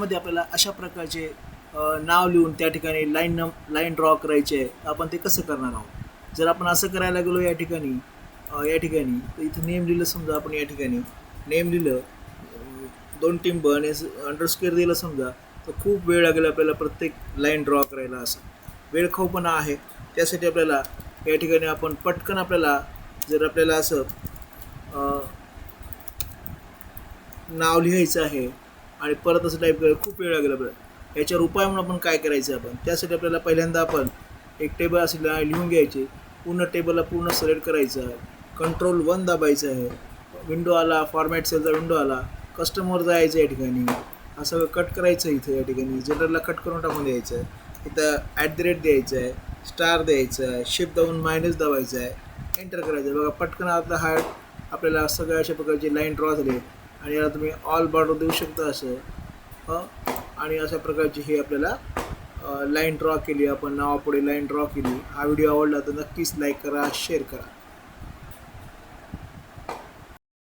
मध्ये आपल्याला अशा प्रकारचे नाव लिहून त्या ठिकाणी लाईन नम लाईन ड्रॉ करायचे आहे आपण ते कसं करणार आहोत? जर आपण असं करायला गेलो या ठिकाणी या ठिकाणी तर इथं नेम लिहिलं समजा आपण या ठिकाणी. नेम लिहिलं दोन टिंब आणि अंडरस्केअर दिलं समजा तर खूप वेळ लागेल आपल्याला प्रत्येक लाईन ड्रॉ करायला असं. वेळ खाऊपणा आहे. त्यासाठी आपल्याला या ठिकाणी आपण पटकन आपल्याला जर आपल्याला असं नाव लिहायचं आहे आणि परत असं टाईप करायला खूप वेळ लागेल आपल्याला. याच्यावर उपाय म्हणून आपण काय करायचं आपण? त्यासाठी आपल्याला पहिल्यांदा आपण एक टेबल असेल लिहून घ्यायचे. पूर्ण टेबलला पूर्ण सिलेक्ट करायचं. आहे कंट्रोल वन दाबायचं आहे. विंडो आला फॉर्मॅट सेलचा विंडो आला. कस्टमर जायचं या ठिकाणी. हा सगळं कट करायचं आहे इथं या ठिकाणी. जनरलला कट करून टाकून द्यायचं. आहे इथं ॲट द रेट द्यायचं आहे. स्टार द्यायचं आहे. शिफ्ट दाबून मायनस दाबायचं आहे. एंटर करायचं आहे. बघा पटकन आता हा आपल्याला सगळ्या अशा प्रकारची लाईन ड्रॉ झाली. आणि याला तुम्ही ऑल बॉर्डर देऊ शकता असं. हं? आणि अशा प्रकारची ही आपल्याला लाईन ड्रॉ केली आपण नावापुढे लाईन ड्रॉ केली. हा व्हिडिओ आवडला तर नक्कीच लाईक करा शेअर करा.